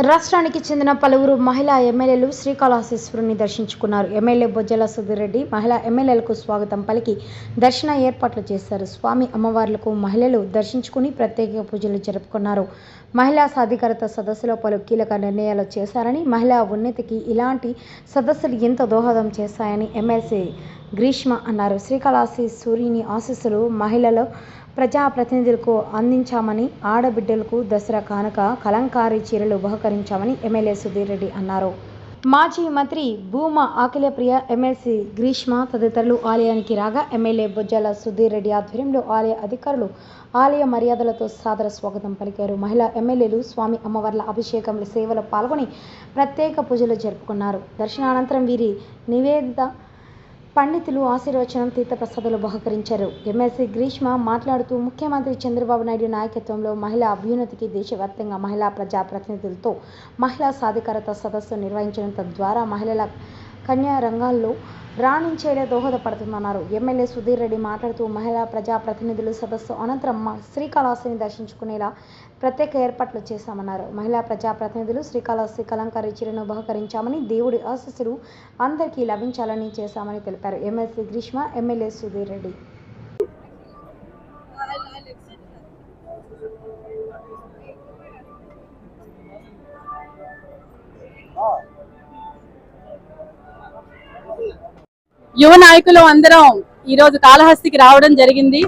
రాష్ట్రానికి చెందిన పలువురు మహిళా ఎమ్మెల్యేలు శ్రీకాళహస్తీశ్వరుని దర్శించుకున్నారు. ఎమ్మెల్యే బొజ్జల సుధిరెడ్డి మహిళా ఎమ్మెల్యేలకు స్వాగతం పలికి దర్శన ఏర్పాట్లు చేశారు. స్వామి అమ్మవార్లకు మహిళలు దర్శించుకుని ప్రత్యేక పూజలు జరుపుకున్నారు. మహిళా సాధికారత సదస్సులో పలు కీలక నిర్ణయాలు చేశారని మహిళా ఉన్నతికి ఇలాంటి సదస్సులు ఎంతో దోహదం చేశాయని ఎమ్మెల్సీ గ్రీష్మ అన్నారు. శ్రీకాళహస్తి సూర్యుని ఆశీస్సులు మహిళలు ప్రజాప్రతినిధులకు అందించామని ఆడబిడ్డలకు దసరా కానుక కలంకారీ చీరలు బహుకరించామని ఎమ్మెల్యే సుధీర్ రెడ్డి అన్నారు. మాజీ మంత్రి భూమా అఖిలప్రియ ఎమ్మెల్సీ గ్రీష్మ తదితరులు ఆలయానికి రాగా ఎమ్మెల్యే బొజ్జల సుధీర్ రెడ్డి ఆధ్వర్యంలో ఆలయ అధికారులు ఆలయ మర్యాదలతో సాదర స్వాగతం పలికారు. మహిళా ఎమ్మెల్యేలు స్వామి అమ్మవార్ల అభిషేకంలో సేవలో పాల్గొని ప్రత్యేక పూజలు జరుపుకున్నారు. దర్శనానంతరం వీరి నివేదిత పండితులు ఆశీర్వచనం తీర్థప్రసాదాలు బహుకరించారు. ఎమ్మెల్సీ గ్రీష్మ మాట్లాడుతూ ముఖ్యమంత్రి చంద్రబాబు నాయుడు నాయకత్వంలో మహిళా అభ్యున్నతికి దేశవ్యాప్తంగా మహిళా ప్రజాప్రతినిధులతో మహిళా సాధికారత సదస్సు నిర్వహించడం తద్వారా మహిళల కన్యా రంగాల్లో రాణించేలా దోహదపడుతుందన్నారు. ఎమ్మెల్యే సుధీర్ రెడ్డి మాట్లాడుతూ మహిళా ప్రజాప్రతినిధులు సదస్సు అనంతరం శ్రీకాళహస్తిని దర్శించుకునేలా ప్రత్యేక ఏర్పాట్లు చేశామన్నారు. మహిళా ప్రజాప్రతినిధులు శ్రీకాళహస్తి కలంకారి చీరను బహుకరించామని దేవుడి ఆశీస్సులు అందరికీ లభించాలని చేశామని తెలిపారు. MLC Greeshma MLA Sudheer Reddy. యువ నాయకులు అందరం ఈ రోజు కాళహస్తికి రావడం జరిగింది.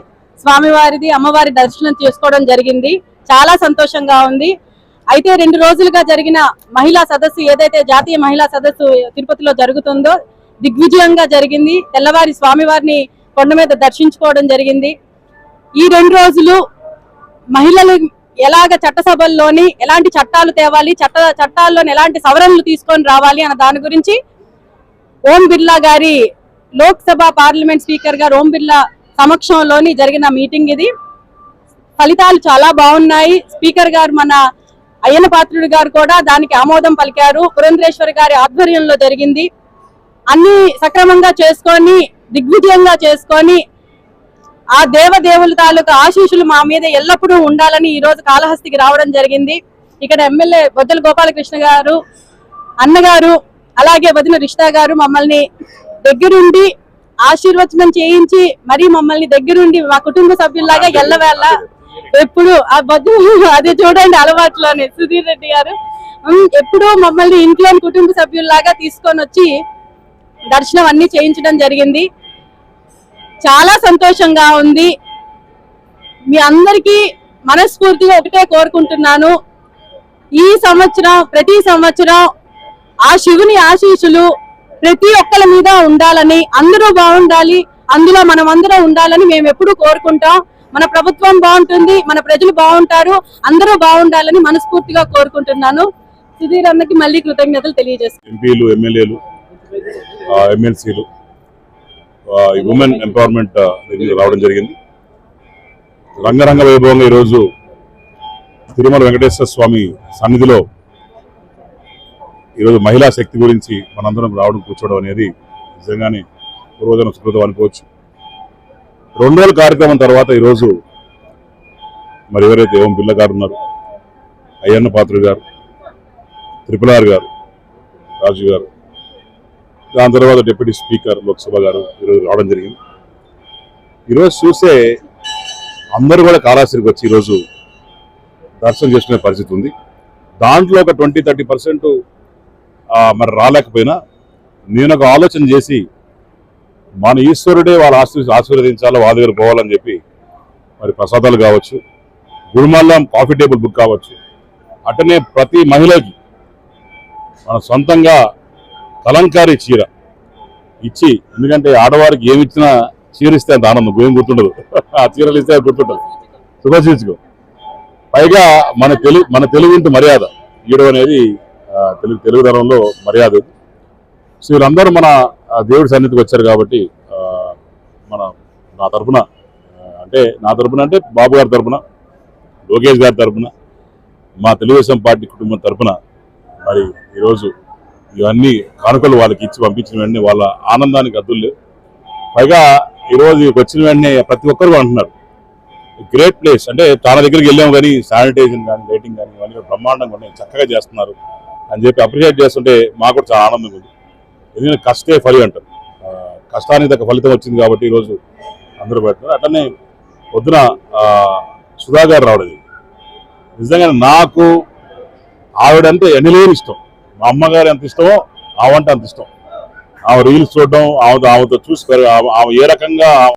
స్వామివారిది అమ్మవారి దర్శనం చేసుకోవడం జరిగింది. చాలా సంతోషంగా ఉంది. అయితే రెండు రోజులుగా జరిగిన మహిళా సదస్సు ఏదైతే జాతీయ మహిళా సదస్సు తిరుపతిలో జరుగుతుందో దిగ్విజయంగా జరిగింది. తెల్లవారి స్వామివారిని కొండ మీద దర్శించుకోవడం జరిగింది. ఈ రెండు రోజులు మహిళలు ఎలాగ చట్టసభల్లోని ఎలాంటి చట్టాలు తేవాలి చట్ట చట్టాల్లోని ఎలాంటి సవరణలు తీసుకొని రావాలి అన్న దాని గురించి ఓం బిర్లా గారి లోక్సభ పార్లమెంట్ స్పీకర్గా ఓం బిర్లా సమక్షంలోని జరిగిన మీటింగ్ ఇది. ఫలితాలు చాలా బాగున్నాయి. స్పీకర్ గారు మన అయ్యన పాత్రుడు గారు కూడా దానికి ఆమోదం పలికారు. పురంధ్రేశ్వరి గారి ఆధ్వర్యంలో జరిగింది. అన్ని సక్రమంగా చేసుకొని దిగ్విజయంగా చేసుకొని ఆ దేవదేవుల తాలూకా ఆశీస్సులు మా మీద ఎల్లప్పుడూ ఉండాలని ఈ రోజు కాళహస్తికి రావడం జరిగింది. ఇక్కడ ఎమ్మెల్యే బొద్దల గోపాలకృష్ణ గారు అన్నగారు అలాగే వదిన రిష్తా గారు మమ్మల్ని దగ్గరుండి ఆశీర్వచనం చేయించి మరి మమ్మల్ని దగ్గరుండి మా కుటుంబ సభ్యుల్లాగా ఎల్లవేళ ఎప్పుడు ఆ బొద్దు అది చూడండి అలవాట్లోనే. సుధీర్ రెడ్డి గారు ఎప్పుడూ మమ్మల్ని ఇంట్లోని కుటుంబ సభ్యుల్లాగా తీసుకొని వచ్చి దర్శనం అన్ని చేయించడం జరిగింది. చాలా సంతోషంగా ఉంది. మీ అందరికీ మనస్ఫూర్తిగా ఒకటే కోరుకుంటున్నాను. ఈ సంవత్సరం ప్రతి సంవత్సరం ఆ శివుని ఆశీస్సులు ప్రతి ఒక్కరి మీద ఉండాలని అందరూ బాగుండాలి అందులో మనం అందరూ ఉండాలని మేము ఎప్పుడూ కోరుకుంటాం. మన ప్రభుత్వం బాగుంటుంది మన ప్రజలు బాగుంటారు అందరూ బాగుండాలని మనస్ఫూర్తిగా కోరుకుంటున్నాను. సుధీర్ అన్నకి మళ్ళీ కృతజ్ఞతలు తెలియజేస్తాను ఎంపీలు ఎమ్మెల్యేలు ఎమ్మెల్సీలు ఉమెన్ ఎంపవర్మెంట్ రావడం జరిగింది. రంగరంగ వైభవంగా ఈరోజు తిరుమల వెంకటేశ్వర స్వామి సన్నిధిలో ఈరోజు మహిళా శక్తి గురించి మనందరం రావడం కూర్చోవడం అనేది నిజంగానే పూర్వజన సుకృతం అనుకోవచ్చు. రెండు రోజుల కార్యక్రమం తర్వాత ఈరోజు మరి ఎవరైతే ఏం పిల్ల గారు ఉన్నారు అయ్యన్న పాత్రుడు గారు త్రిపుల గారు రాజు గారు దాని తర్వాత డిప్యూటీ స్పీకర్ లోక్సభ గారు ఈరోజు రావడం జరిగింది. ఈరోజు చూస్తే అందరూ కూడా కాళాశ్రికి వచ్చి ఈరోజు దర్శనం చేసుకునే పరిస్థితి ఉంది. దాంట్లో ఒక ట్వంటీ థర్టీ పర్సెంట్ మరి రాలేకపోయినా నేను ఒక ఆలోచన చేసి మన ఈశ్వరుడే వాళ్ళ ఆశీర్ ఆశీర్వదించాలో వాళ్ళ దగ్గర పోవాలని చెప్పి మరి ప్రసాదాలు కావచ్చు గురుమల్లం కాఫీ టేబుల్ బుక్ కావచ్చు. అటనే ప్రతి మహిళకి మన సొంతంగా కలంకారీ చీర ఇచ్చి ఎందుకంటే ఆడవారికి ఏమి ఇచ్చినా చీర ఇస్తే అంత ఆనందం ఏం గుర్తుండదు. ఆ చీరలు ఇస్తే గుర్తుంటుంది. గుర్తుండదు శుభశీర్చుకో పైగా మన తెలుగు మన తెలుగుంటి మర్యాద ఈయడం అనేది తెలుగు తెలుగుదనంలో మర్యాద ఇది. సో వీళ్ళందరూ మన దేవుడి సన్నిధికి వచ్చారు కాబట్టి మన నా తరపున అంటే నా తరపున అంటే బాబు గారి తరపున లోకేష్ గారి తరఫున మా తెలుగుదేశం పార్టీ కుటుంబం తరఫున మరి ఈరోజు ఇవన్నీ కానుకలు వాళ్ళకి ఇచ్చి పంపించిన వెంటనే వాళ్ళ ఆనందానికి అద్దులు పైగా ఈరోజు వచ్చిన వెంటనే ప్రతి ఒక్కరు అంటున్నారు. గ్రేట్ ప్లేస్ అంటే చాలా దగ్గరికి వెళ్ళాము కానీ శానిటైజేషన్ కానీ లైటింగ్ కానీ ఇవన్నీ కూడా బ్రహ్మాండంగా ఉన్నాయి చక్కగా చేస్తున్నారు. అని చెప్పి అప్రిషియేట్ చేస్తుంటే మాకు కూడా చాలా ఆనందంగా ఉంది. ఎందుకంటే కష్టే ఫలి అంటారు. కష్టానికి తగ్గ ఫలితం వచ్చింది కాబట్టి ఈరోజు అందరూ పెడుతున్నారు. అట్లనే పొద్దున సుధాకర్ సుధా గారు రావడం జరిగింది. నిజంగా నాకు ఆవిడంటే ఎనలేని ఇష్టం. మా అమ్మగారు ఎంత ఇష్టమో ఆవంటే అంత ఇష్టం. ఆమె రీల్స్ చూడడం ఆమె ఆమెతో చూసి ఆమె ఏ రకంగా